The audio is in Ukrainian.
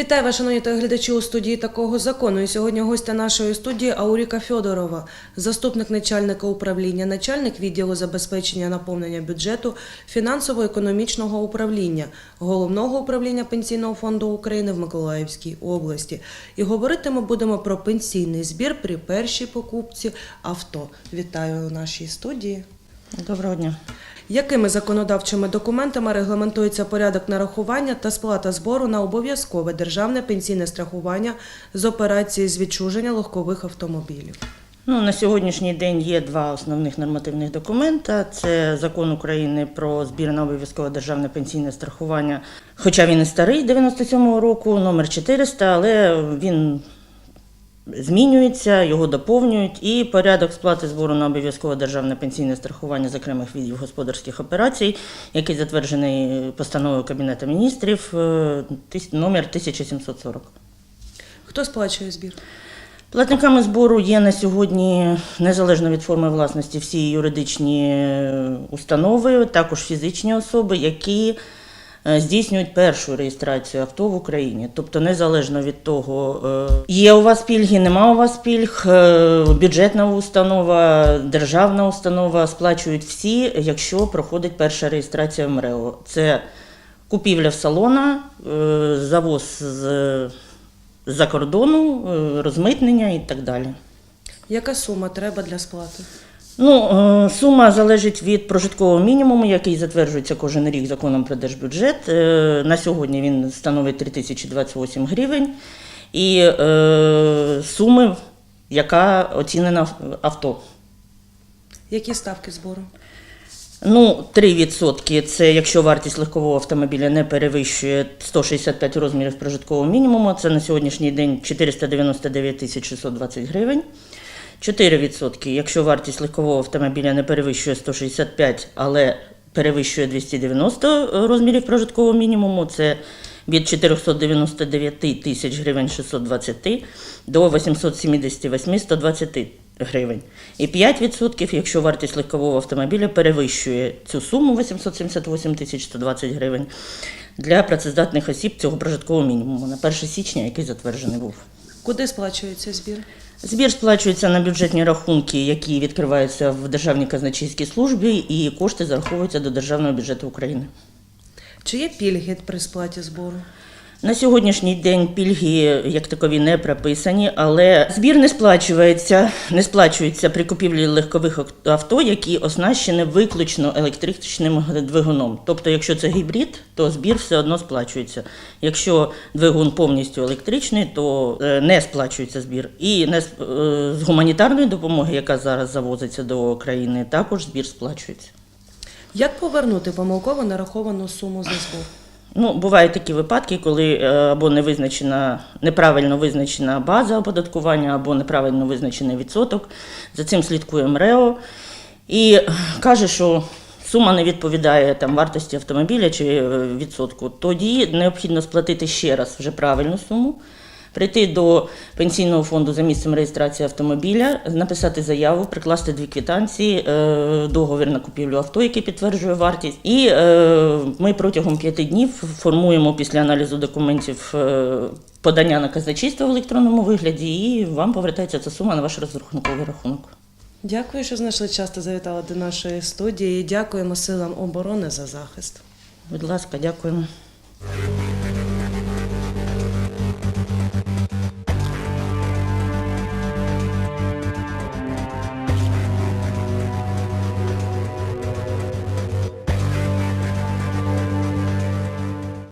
Вітаю вас, шановні телеглядачі у студії такого закону. І сьогодні гостя нашої студії Ауріка Фьодорова, заступник начальника управління, начальник відділу забезпечення наповнення бюджету фінансово-економічного управління головного управління пенсійного фонду України в Миколаївській області. І говорити ми будемо про пенсійний збір при першій покупці авто. Вітаю у нашій студії. Доброго дня. Якими законодавчими документами регламентується порядок нарахування та сплата збору на обов'язкове державне пенсійне страхування з операції з відчуження легкових автомобілів? Ну, на сьогоднішній день є два основних нормативних документа. Це закон України про збір на обов'язкове державне пенсійне страхування. Хоча він і старий 97-го року, номер 400, але він змінюється, його доповнюють. І порядок сплати збору на обов'язкове державне пенсійне страхування з окремих видів господарських операцій, який затверджений постановою Кабінету міністрів, е, номер 1740. Хто сплачує збір? Платниками збору є на сьогодні, незалежно від форми власності, всі юридичні е, установи, також фізичні особи, які здійснюють першу реєстрацію авто в Україні. Тобто, незалежно від того, е, є у вас пільги, нема у вас пільг, е, бюджетна установа, державна установа сплачують всі, якщо проходить перша реєстрація в МРЕО. Це купівля в салона, е, завоз з з-за кордону, е, розмитнення і так далі. Яка сума треба для сплати? Ну, е, сума залежить від прожиткового мінімуму, який затверджується кожен рік законом про держбюджет. Е, На сьогодні він становить 3028 гривень. І е, суми, яка оцінена авто. Які ставки збору? Ну, 3% це якщо вартість легкового автомобіля не перевищує 165 розмірів прожиткового мінімуму, це на сьогоднішній день 499 тисяч 620 гривень. 4%, якщо вартість легкового автомобіля не перевищує 165, але перевищує 290 розмірів прожиткового мінімуму, це від 499 тисяч гривень 620 до 878 120 гривень. І 5%, якщо вартість легкового автомобіля перевищує цю суму 878 тисяч 120 гривень для працездатних осіб цього прожиткового мінімуму на 1 січня, який затверджений був. Куди сплачується збір? Збір сплачується на бюджетні рахунки, які відкриваються в Державній казначейській службі, і кошти зараховуються до Державного бюджету України. Чи є пільги при сплаті збору? На сьогоднішній день пільги як такові не прописані, але збір не сплачується, не сплачується при купівлі легкових авто, які оснащені виключно електричним двигуном. Тобто, якщо це гібрид, то збір все одно сплачується. Якщо двигун повністю електричний, то е, не сплачується збір. І не е, з гуманітарної допомоги, яка зараз завозиться до країни, також збір сплачується. Як повернути помилково нараховану суму за? Ну, бувають такі випадки, коли е, або не визначена, неправильно визначена база оподаткування, або неправильно визначений відсоток. За цим слідкує МРЕО і каже, що сума не відповідає там, вартості автомобіля чи е, відсотку. Тоді необхідно сплатити ще раз вже правильну суму. Прийти до пенсійного фонду за місцем реєстрації автомобіля, написати заяву, прикласти дві квитанції, е, договір на купівлю авто, який підтверджує вартість. І е, ми протягом п'яти днів формуємо після аналізу документів е, подання на казначейство в електронному вигляді, і вам повертається ця сума на ваш розрахунковий рахунок. Дякую, що знайшли час та завітали до нашої студії. Дякуємо силам оборони за захист. Будь ласка, дякуємо. Thank you.